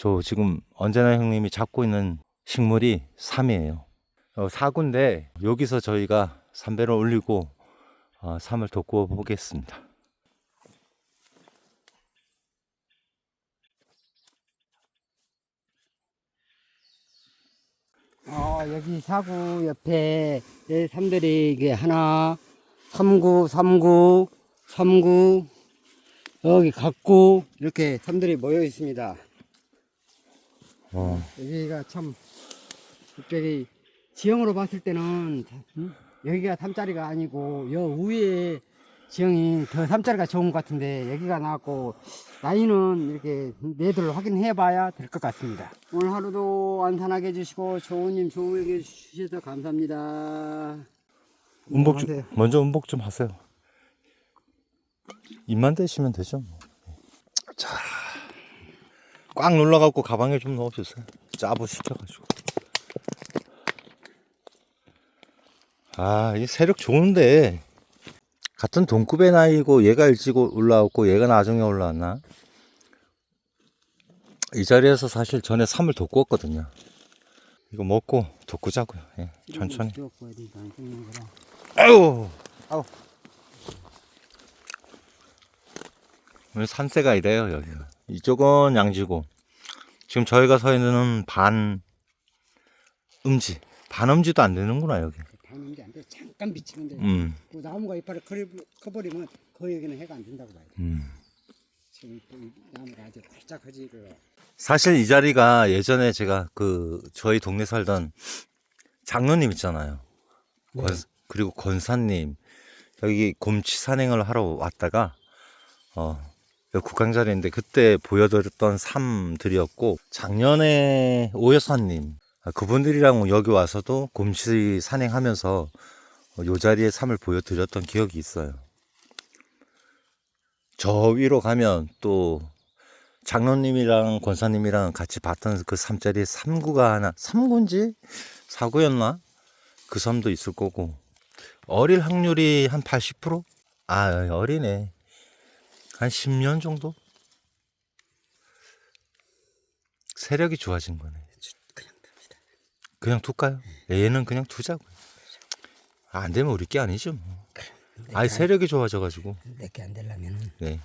저 지금 언제나 형님이 잡고 있는 식물이 삼이에요. 어, 사구인데 여기서 저희가 삼배를 올리고 어, 삼을 돋구어 보겠습니다. 어, 여기 사구 옆에 내 삼들이 이게 하나, 삼구, 삼구, 삼구, 여기 각구 이렇게 삼들이 모여 있습니다. 어, 여기가 참 갑자기 지형으로 봤을 때는 음, 여기가 삼자리가 아니고 여 위에 지형이 더 삼자리가 좋은 것 같은데 여기가 나왔고 라인은 이렇게 네들 확인해 봐야 될 것 같습니다 오늘 하루도 안산하게 해주시고 좋은 님 좋은 얘기 주셔서 감사합니다 음복 좀, 안녕하세요. 먼저 음복 좀 하세요. 입만 대시면 되죠. 뭐. 자, 꽉 눌러갖고 가방에 좀 넣어주세요. 짜부 시켜가지고. 아, 이 세력 좋은데 같은 동급의 나이고 얘가 일찍 올라왔고 얘가 나중에 올라왔나? 이 자리에서 사실 전에 삼을 돋구었거든요. 이거 먹고 돋구자고요. 예, 천천히. 아유, 아우. 오늘 산세가 이래요, 여기가. 이쪽은 양지고, 지금 저희가 서 있는 반 음지, 반 음지도 안 되는구나, 여기. 반인데 안돼 잠깐 비치는데 음, 그 나무가 이파를 커- 커버리면 그 여기는 해가 안 된다고 봐야 돼 음. 지금 또이 나무가 아주 활짝 커지고 사실 이 자리가 예전에 제가 그, 저희 동네 살던 장로님 있잖아요. 네. 권- 그리고 권사님, 여기 곰치 산행을 하러 왔다가, 어, 국강자리인데 그때 보여드렸던 삶들이었고, 작년에 오여사님, 아, 그분들이랑 여기 와서도 곰치 산행하면서 어, 요 자리에 삶을 보여드렸던 기억이 있어요. 저 위로 가면 또 장로님이랑 권사님이랑 같이 봤던 그 삼자리 삼구가 하나, 삼구인지 사구였나? 그 섬도 있을 거고. 어릴 확률이 한 80%? 아, 어리네. 한 10년 정도? 세력이 좋아진 거네. 그냥 둡시다 그냥 둘까요? 얘는 그냥 두자고요. 아, 안 되면 우리 게 아니죠, 뭐. 아니, 세력이 좋아져가지고. 내게 안 되려면은 네.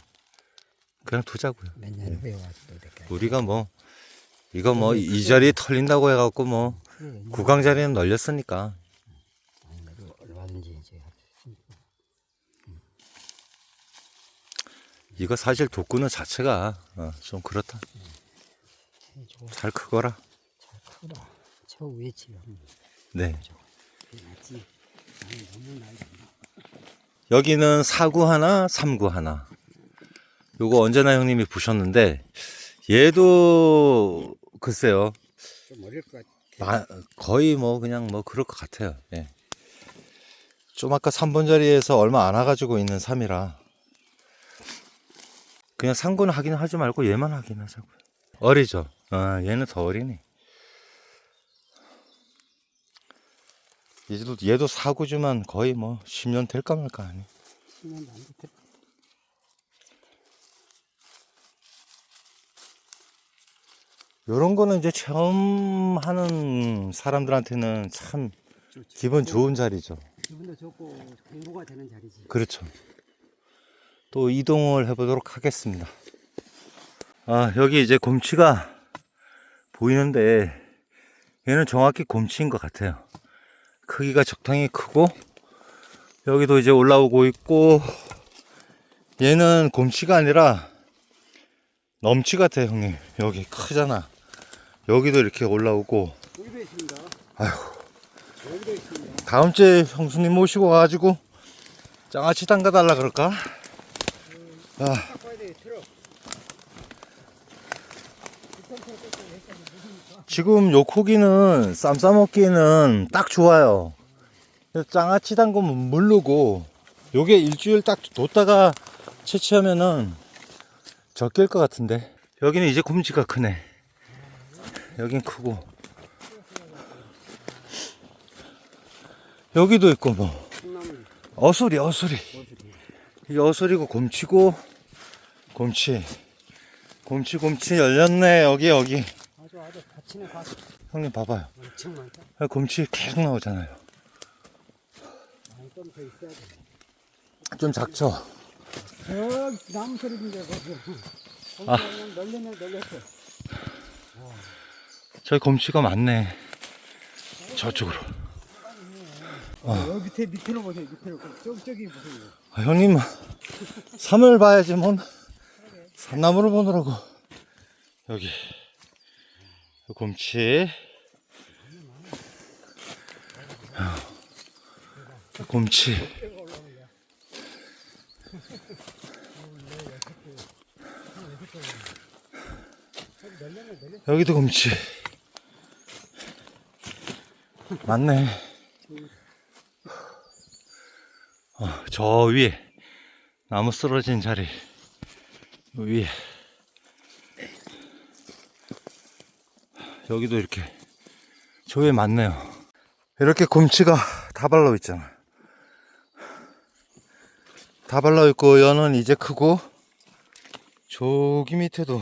그냥 두자고요. 몇 년 후에 와서 또 내게 우리가 뭐, 이거 뭐, 이 자리에 털린다고 해갖고 뭐, 구강 자리는 널렸으니까. 얼마든지 이제 할수 있고. 이거 사실 독구는 자체가 어, 좀 그렇다. 해주고 잘 크거라. 잘 크다 저 위에 지금 네. 나는 너무 나이 여기는 사구 하나, 삼구 하나. 요거 언제나 형님이 보셨는데, 얘도 글쎄요. 좀 어릴 것 같아 마- 거의 뭐 그냥 뭐 그럴 것 같아요. 예. 좀 아까 3번 자리에서 얼마 안 와가지고 있는 3이라. 그냥 상구는 확인 하지 말고 얘만 확인하자고요. 어리죠? 아, 얘는 더 어리네. 얘도, 얘도 사구지만 거의 뭐 10년 될까 말까 하네. 10년도 안 됐대 요런 거는 이제 처음 하는 사람들한테는 참 기분 좋은 자리죠. 기분도 좋고 공부가 되는 자리지 그렇죠. 또 이동을 해보도록 하겠습니다. 아, 여기 이제 곰치가 보이는데, 얘는 정확히 곰치인 것 같아요. 크기가 적당히 크고, 여기도 이제 올라오고 있고, 얘는 곰치가 아니라, 넘치 같아, 형님. 여기 크잖아. 여기도 이렇게 올라오고, 아휴. 다음 주에 형수님 모시고 와가지고, 장아찌 담가 달라 그럴까? 아. 지금 요 고기는 쌈 싸먹기에는 딱 좋아요. 장아찌 담그면 물르고 요게 일주일 딱 뒀다가 채취하면은 적길 것 같은데 여기는 이제 곰치가 크네. 여긴 크고 여기도 있고 뭐 어수리 어수리 이 어수리고 곰치고 곰치 곰치 곰치 열렸네 여기 여기 아주 아주 갇히네 갇혀. 형님 봐봐요 엄청 많다. 아, 곰치 계속 나오잖아요 아니, 좀더 있어야 돼. 좀 작죠? 저 나무 소리 들려 거기. 아. 널렸네 널렸어. 저기 곰치가 많네 저쪽으로 어. 여기 밑에 밑으로 보세요 밑으로. 저 저기 보세요. 아, 형님 산을 봐야지 뭔. 산나무를 보느라고. 여기. 곰치. 곰치. 여기도 곰치. 맞네 어, 저 위에 나무 쓰러진 자리 위에. 여기도 이렇게 조에 많네요. 이렇게 곰치가 다 발라 있잖아 다 발라 있고 연은 이제 크고 저기 밑에도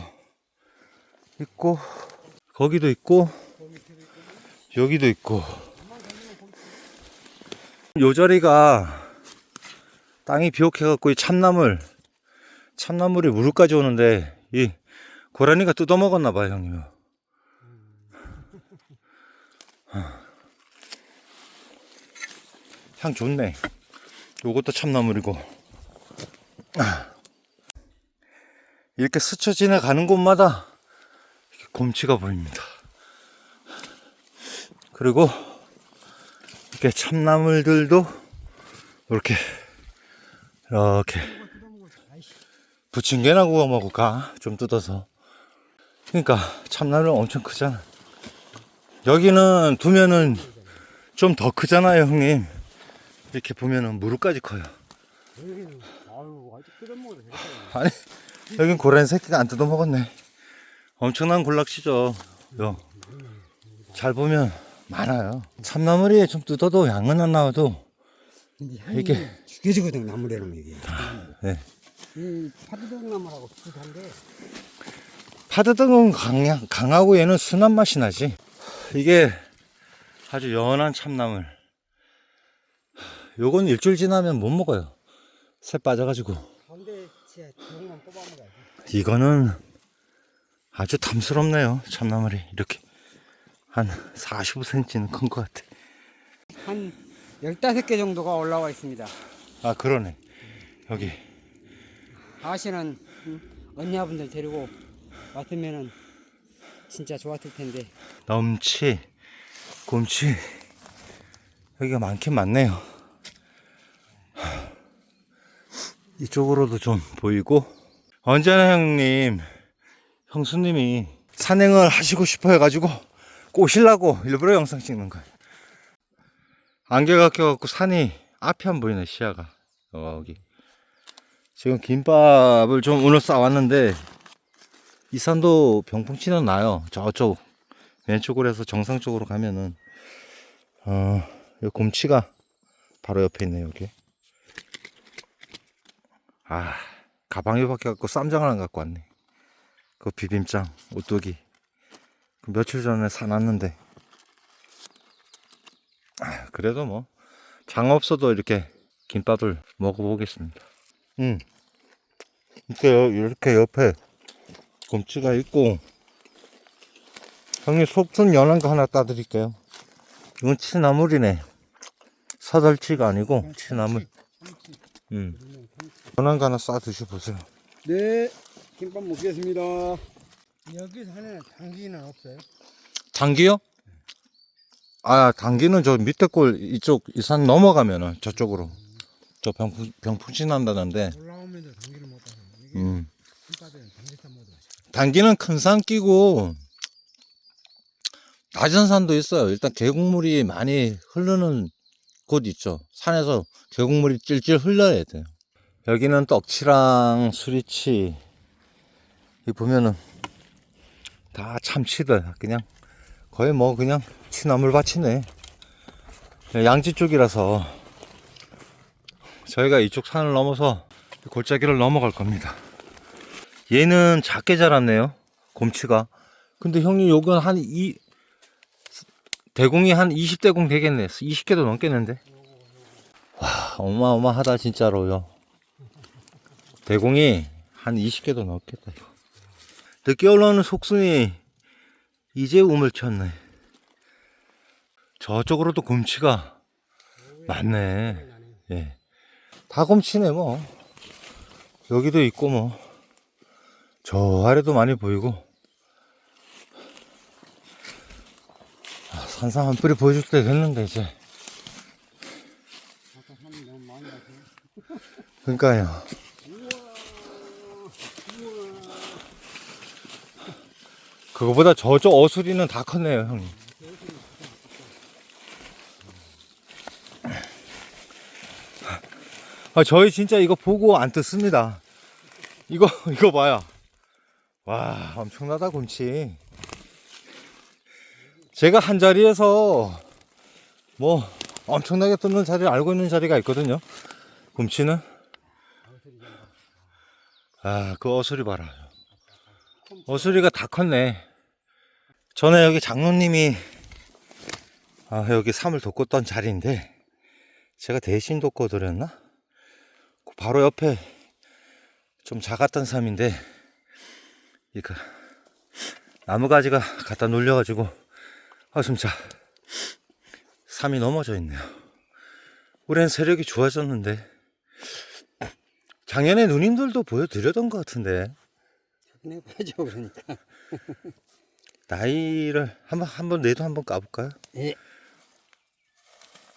있고 거기도 있고 여기도 있고. 요 자리가 땅이 비옥해갖고 이 참나물 참나물이 무릎까지 오는데 이 고라니가 뜯어먹었나 봐요 형님 어. 향 좋네 요것도 참나물이고 아. 이렇게 스쳐 지나가는 곳마다 곰치가 보입니다 그리고 이렇게 참나물들도 이렇게 이렇게 부침개나 구워 먹을까? 좀 뜯어서. 그러니까 참나물 엄청 크잖아. 여기는 두면은 좀 더 크잖아요, 형님. 이렇게 보면은 무릎까지 커요. 아니, 여긴 고라니 새끼가 안 뜯어 먹었네. 엄청난 군락시죠. 요. 잘 보면 많아요. 참나물이 좀 뜯어도 양은 안 나와도 이 이게- 죽여지거든 나물에는 이게. 네. 이 파두동 나물하고 비슷한데 파드등은 강하, 강하고 얘는 순한 맛이 나지. 이게 아주 연한 참나물. 요건 일주일 지나면 못 먹어요. 새 빠져가지고. 이거는 아주 탐스럽네요. 참나물이. 이렇게. 한 45cm는 큰 것 같아. 한 15개 정도가 올라와 있습니다. 아, 그러네. 여기. 아시는 음, 언니분들 데리고 왔으면은 진짜 좋았을 텐데 넘치, 곰치. 여기가 많긴 많네요. 이쪽으로도 좀 보이고. 언제나 형님, 형수님이 산행을 하시고 싶어 해가지고 꼬시려고 일부러 영상 찍는 거예요. 안개가 껴갖고 산이 앞이 안 보이네, 시야가. 여기. 지금 김밥을 좀 오늘 싸왔는데, 이 산도 병풍치는 나요. 저쪽 왼쪽으로 해서 정상 쪽으로 가면은 어, 이 곰치가 바로 옆에 있네 여기. 아, 가방에 밖에 갖고 쌈장을 안 갖고 왔네. 그 비빔장, 오뚜기. 그 며칠 전에 사놨는데. 아, 그래도 뭐, 장 없어도 이렇게 김밥을 먹어보겠습니다. 음. 이렇게, 이렇게 옆에 곰치가 있고, 형님 속순 연한 거 하나 따드릴게요. 이건 치나물이네. 사달치가 아니고 치나물. 음. 연한 거 하나 싸 드셔보세요. 네 김밥 먹겠습니다 여기 산에 당기는 없어요? 당기요? 아, 당기는 저 밑에 골 이쪽 이 산 넘어가면은 저쪽으로 저 병풍 병풍치 난다는데. 올라오면서 당기를 못 이게 음. 당기는 큰 산 끼고 낮은 산도 있어요. 일단 계곡물이 많이 흐르는 곳 있죠. 산에서 계곡물이 찔찔 흘러야 돼요. 여기는 떡치랑 수리치 이 보면은 다 참치들 그냥 거의 뭐 그냥 치나물 밭이네. 양지 쪽이라서 저희가 이쪽 산을 넘어서 골짜기를 넘어갈 겁니다. 얘는 작게 자랐네요. 곰치가. 근데 형님 요건 한 이, 대공이 한 20대공 되겠네. 20개도 넘겠는데. 와, 어마어마하다, 진짜로요. 대공이 한 20개도 넘겠다, 이거. 늦게 올라오는 속순이 이제 우물 쳤네. 저쪽으로도 곰치가 많네. 예. 다 곰치네, 뭐. 여기도 있고, 뭐. 저 아래도 많이 보이고. 아, 산삼 한 뿌리 보여줄 때 됐는데, 이제. 그러니까요. 그거보다 저쪽 어수리는 다 컸네요, 형님. 아, 저희 진짜 이거 보고 안 뜯습니다. 이거, 이거 봐요. 와, 엄청나다, 곰치. 제가 한 자리에서 뭐 엄청나게 뜯는 자리를 알고 있는 자리가 있거든요. 곰치는. 아, 그 어수리 봐라. 어수리가 다 컸네. 전에 여기 장로님이 아, 여기 삼을 돋궜던 자리인데 제가 대신 돋궈드렸나? 그 바로 옆에 좀 작았던 삼인데 이거 나무가지가 갖다 놀려가지고 아 진짜 삼이 넘어져 있네요. 올해는 세력이 좋아졌는데 작년에 누님들도 보여드렸던 것 같은데 네, 봐줘, 그러니까. 나이를 한번 한번 내도 한번 까볼까요? 예.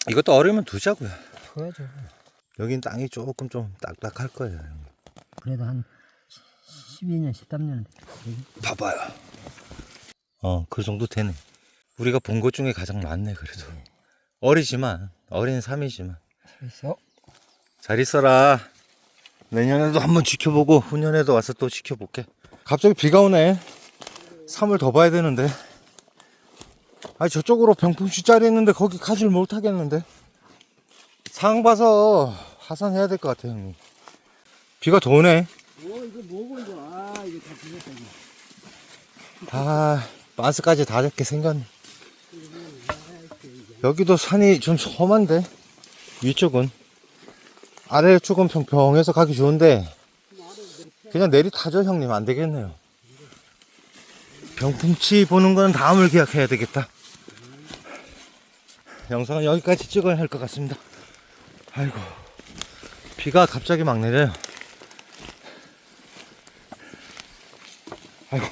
이것도 어리면 두자고요. 보여줘. 여긴 땅이 조금 좀 딱딱할 거예요. 그래도 한 12년, 13년. 봐봐요. 어, 그 정도 되네. 우리가 본 것 중에 가장 많네, 그래도. 어리지만, 어린 삼이지만. 있어? 잘 있어라. 내년에도 한번 지켜보고, 후년에도 와서 또 지켜볼게. 갑자기 비가 오네. 삼을 더 봐야 되는데. 아니, 저쪽으로 병풍치 짜리 있는데 거기 가지를 못하겠는데. 상황 봐서 하산해야 될 것 같아요, 형님. 비가 더 오네. 어, 이거 뭐고, 이거. 아, 이거 다 죽었다, 이거. 아, 반스까지 다 잡게 생겼네. 여기도 산이 좀 험한데, 위쪽은. 아래 쪽은 평평해서 가기 좋은데, 그냥 내리 타죠, 형님. 안 되겠네요. 병풍치 보는 거는 다음을 기약해야 되겠다. 영상은 여기까지 찍어야 할 것 같습니다. 아이고, 비가 갑자기 막 내려요. 아이고.